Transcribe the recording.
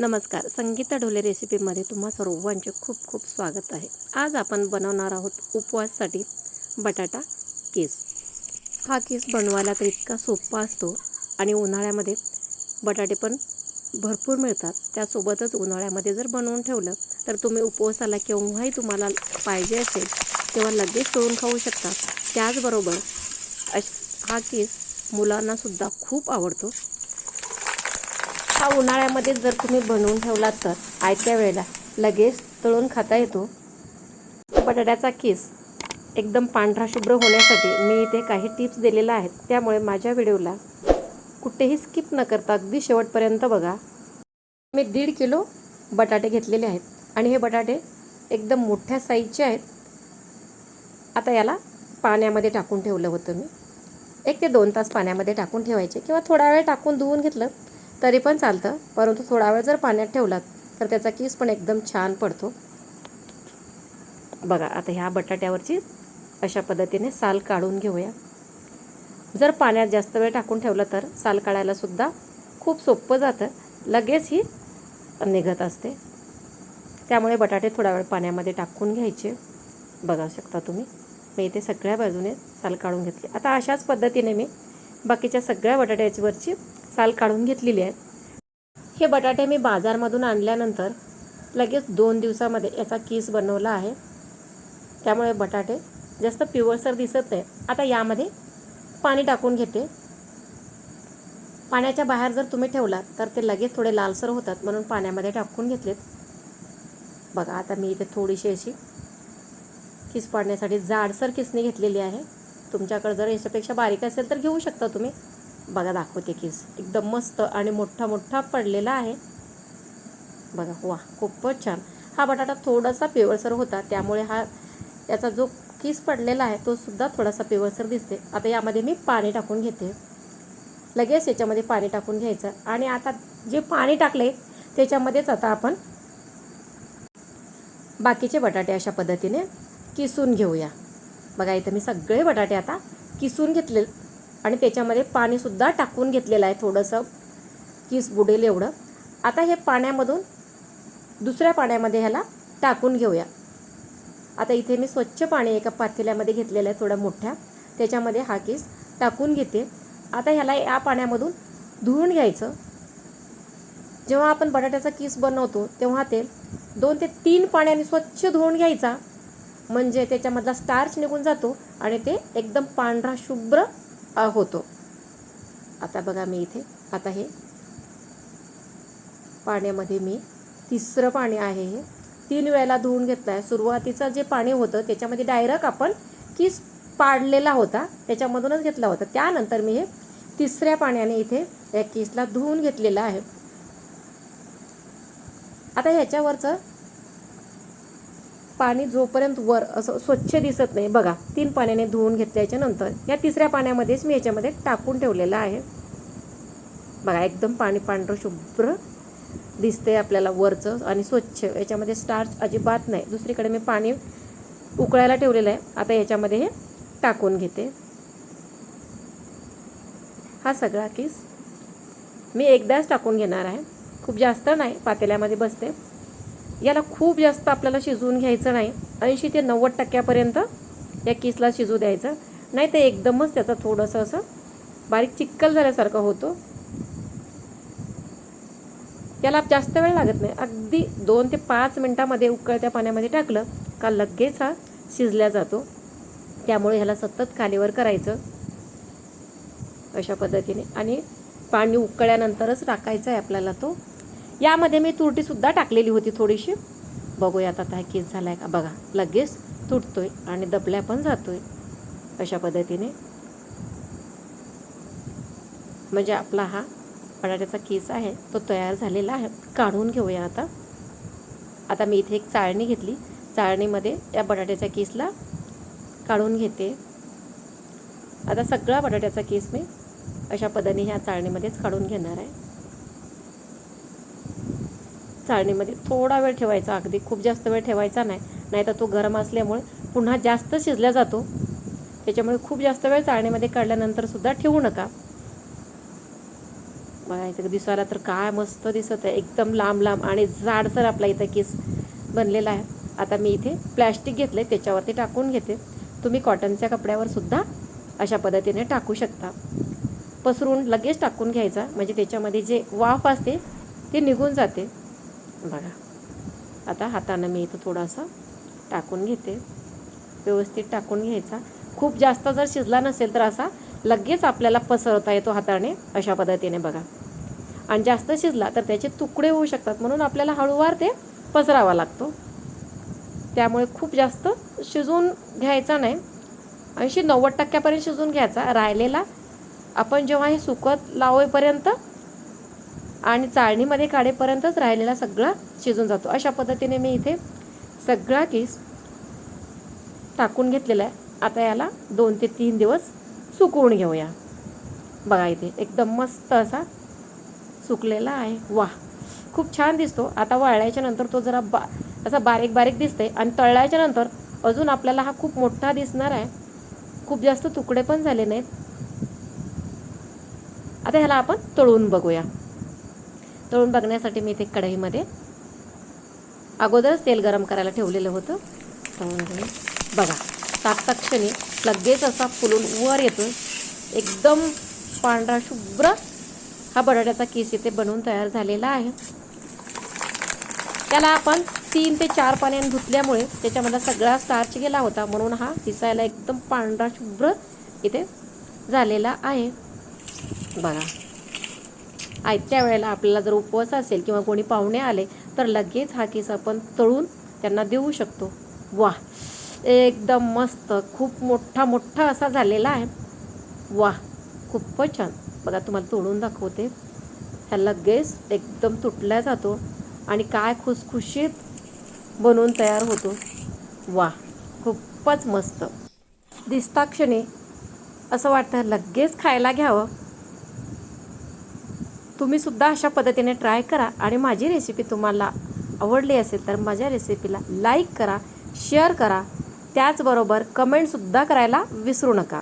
नमस्कार. संगीता ढोले रेसिपीमध्ये तुम्हा सर्वांचे खूप खूप स्वागत आहे. आज आपण बनवणार आहोत उपवाससाठी बटाटा केस. हा केस बनवायला तर इतका सोपा असतो आणि उन्हाळ्यामध्ये बटाटे पण भरपूर मिळतात. त्यासोबतच उन्हाळ्यामध्ये जर बनवून ठेवलं तर तुम्ही उपवासाला केव्हाही तुम्हाला पाहिजे असेल तेव्हा लगेच तळून खाऊ शकता. त्याचबरोबर अश हा केस मुलांनासुद्धा खूप आवडतो. हा उन्हाळ्यामध्ये जर तुम्ही बनवून ठेवलात तर आयत्या वेळेला लगेच तळून खाता येतो. बटाट्याचा केस एकदम पांढरा शुभ्र होण्यासाठी मी इथे काही टिप्स दिलेल्या आहेत. त्यामुळे माझ्या व्हिडिओला कुठेही स्किप न करता अगदी शेवटपर्यंत बघा. मी दीड किलो बटाटे घेतलेले आहेत आणि हे बटाटे एकदम मोठ्या साईजचे आहेत. आता याला पाण्यामध्ये टाकून ठेवलं होतं मी. एक ते दोन तास पाण्यामध्ये टाकून ठेवायचे किंवा थोडा वेळ टाकून धुवून घेतलं तरी पण चालतं परंतु थोडा वेळ जर पाण्यात ठेवलात तर त्याचा कीस पण एकदम छान पडतो. बघा आता ह्या बटाट्यावरची अशा पद्धतीने साल काढून घेऊया. जर पाण्यात जास्त वेळ टाकून ठेवलं तर साल काढायलासुद्धा खूप सोपं जातं. लगेच ही निघत असते. त्यामुळे बटाटे थोडा वेळ पाण्यामध्ये टाकून घ्यायचे. बघा शकता तुम्ही मी इथे सगळ्या बाजूने साल काढून घेतली. आता अशाच पद्धतीने मी बाकीच्या सगळ्या बटाट्याच्यावरची साल काढून घेतलेली आहे हे बटाटे मी बाजारमधून आणल्यानंतर लगेच दोन दिवसामध्ये याचा कीस बनवला आहे. त्यामुळे बटाटे जास्त पिवळसर दिसत नाही. आता यामध्ये पाणी टाकून घेते. पाण्याच्या बाहेर जर तुम्ही ठेवलात तर ते लगेच थोडे लालसर होतात म्हणून पाण्यामध्ये टाकून घेतलेत. बघा आता मी इथे थोडीशी अशी किस पाडण्यासाठी जाडसर किसणी घेतलेली आहे. तुमच्याकडे जर याच्यापेक्षा बारीक असेल तर घेऊ शकता तुम्ही. बघा दाखवते किस. एकदम मस्त आणि मोठा मोठा पडलेला आहे. बघा वा खूपच छान. हा बटाटा थोडासा पिवळसर होता त्यामुळे हा याचा जो किस पडलेला आहे तो सुद्धा थोडासा पिवळसर दिसते. आता यामध्ये मी पाणी टाकून घेते. लगेच याच्यामध्ये पाणी टाकून घ्यायचं. आणि आता जे पाणी टाकले त्याच्यामध्येच आता आपण बाकीचे बटाटे अशा पद्धतीने किसून घेऊया. बघा इथं मी सगळे बटाटे आता किसून घेतले आणि त्याच्यामध्ये पाणीसुद्धा टाकून घेतलेलं आहे थोडंसं किस बुडेल एवढं. आता हे पाण्यामधून दुसऱ्या पाण्यामध्ये ह्याला टाकून घेऊया. आता इथे मी स्वच्छ पाणी एका पातेल्यामध्ये घेतलेलं आहे थोड्या मोठ्या. त्याच्यामध्ये हा किस टाकून घेते. आता ह्याला या पाण्यामधून धुवून घ्यायचं. जेव्हा आपण बटाट्याचा किस बनवतो तेव्हा ते दोन ते तीन पाण्याने स्वच्छ धुवून घ्यायचा. म्हणजे त्याच्यामधला स्टार्च निघून जातो आणि ते एकदम पांढरा शुभ्र होतो. आता बघा मी इथे. आता हे. पाण्यामध्ये मी तिसरं पाणी आहे हे. तीन वेळेला धुवून घेतलं आहे सुरुवातीचं जे पाणी होतं त्याच्यामध्ये डायरेक्ट आपण किस पाडलेला होता त्याच्यामधूनच घेतला होता. त्यानंतर मी हे तिसऱ्या पाण्याने इथे या किसला धुवून घेतलेलं आहे. आता ह्याच्यावरचं पाणी जोपर्यंत वर असं स्वच्छ दिसत नाही बघा तीन पाण्याने धुवून घेतल्याच्या नंतर या तिसऱ्या पाण्यामध्येच मी याच्यामध्ये टाकून ठेवलेलं आहे. बघा एकदम पाणी पांढरं शुभ्र दिसते आपल्याला वरचं आणि स्वच्छ. याच्यामध्ये स्टार्च अजिबात नाही. दुसरीकडे मी पाणी उकळायला ठेवलेलं आहे. आता याच्यामध्ये हे टाकून घेते. हा सगळा किस मी एकदाच टाकून घेणार आहे. खूप जास्त नाही पातेल्यामध्ये बसते. याला खूप जास्त आपल्याला शिजवून घ्यायचं नाही. ऐंशी ते नव्वद टक्क्यापर्यंत या किसला शिजू द्यायचं. नाही तर एकदमच त्याचं थोडंसं असं बारीक चिक्कल झाल्यासारखं होतो. याला जास्त वेळ लागत नाही. अगदी दोन ते पाच मिनटामध्ये उकळत्या पाण्यामध्ये टाकलं का लगेच हा शिजल्या जातो. त्यामुळे ह्याला सतत खालीवर करायचं अशा पद्धतीने. आणि पाणी उकळल्यानंतरच टाकायचं आहे आपल्याला तो. यामध्ये मी तुरटीसुद्धा टाकलेली होती थोडीशी. बघूयात आता हा केस झाला आहे का? बघा लगेच तुटतोय आणि दबल्या पण जातोय. अशा पद्धतीने. म्हणजे आपला हा बटाट्याचा केस आहे तो तयार झालेला आहे. काढून घेऊया आता. आता मी इथे एक चाळणी घेतली. चाळणीमध्ये या बटाट्याच्या केसला काढून घेते. आता सगळा बटाट्याचा केस मी अशा पद्धतीने ह्या चाळणीमध्येच काढून घेणार आहे. चाळणीमध्ये थोडा वेळ ठेवायचा अगदी खूप जास्त वेळ ठेवायचा नाही. नाही तर तो गरम असल्यामुळे पुन्हा जास्त शिजला जातो. त्याच्यामुळे खूप जास्त वेळ चाळणीमध्ये काढल्यानंतर सुद्धा ठेवू नका. बघा इथं दिसायला तर काय मस्त दिसत आहे. एकदम लांब लांब आणि जाडसर आपला इथं केस बनलेला आहे. आता मी इथे प्लॅस्टिक घेतले त्याच्यावरती टाकून घेते. तुम्ही कॉटनच्या कपड्यावर सुद्धा अशा पद्धतीने टाकू शकता. पसरून लगेच टाकून घ्यायचा. म्हणजे त्याच्यामध्ये जे वाफ असते ते निघून जाते. बघा. आता हातानं मी इथं थोडासा टाकून घेते. व्यवस्थित टाकून घ्यायचा. खूप जास्त जर शिजला नसेल तर असा लगेच आपल्याला पसरवता येतो हाताने अशा पद्धतीने बघा. आणि जास्त शिजला तर त्याचे तुकडे होऊ शकतात. म्हणून आपल्याला हळूवार ते पसरावा लागतो. त्यामुळे खूप जास्त शिजवून घ्यायचा नाही. ऐंशी नव्वद टक्क्यापर्यंत शिजवून घ्यायचा. राहिलेला आपण जेव्हा हे सुकत लावेपर्यंत आणि चाळणीमध्ये काढेपर्यंतच राहिलेला सगळा शिजून जातो. अशा पद्धतीने मी इथे सगळा केस टाकून घेतलेला आहे. आता याला दोन ते तीन दिवस सुकवून घेऊया. बघा इथे एकदम मस्त असा सुकलेला आहे. वा खूप छान दिसतो. आता वाळल्याच्या नंतर तो जरा बा असा बारीक बारीक दिसते आणि तळल्याच्या नंतर अजून आपल्याला हा खूप मोठा दिसणार आहे. खूप जास्त तुकडे पण झाले नाहीत. आता ह्याला आपण तळून बघूया. तळून बघण्यासाठी मी इथे कढईमध्ये अगोदरच तेल गरम करायला ठेवलेलं होतं. तळून घेऊन बघा टाकता क्षणी लगेच असा फुलून वर येतो एकदम पांढरा शुभ्र हा बटाट्याचा केस इथे बनवून तयार झालेला आहे. त्याला आपण तीन ते चार पाण्याने धुतल्यामुळे त्याच्यामधला सगळा स्टार्च गेला होता. म्हणून हा दिसायला एकदम पांढरा शुभ्र इथे झालेला आहे. बघा. आयत्या वेळेला आपल्याला जर उपवास असेल किंवा कोणी पाहुणे आले तर लगेच हा केस आपण तळून त्यांना देऊ शकतो. वा एकदम मस्त खूप मोठा मोठा असा झालेला आहे. वा खूपच छान. बघा तुम्हाला तोडून दाखवते. ह्या लगेच एकदम तुटला जातो आणि काय खुसखुशीत बनवून तयार होतो. वा खूपच मस्त. दिसताक्षणी असं वाटतं लगेच खायला घ्यावं. तुम्हीसुद्धा अशा पद्धतीने ट्राय करा आणि माझी रेसिपी तुम्हाला आवडली असेल तर माझ्या रेसिपीला लाईक करा शेअर करा. त्याचबरोबर कमेंटसुद्धा करायला विसरू नका.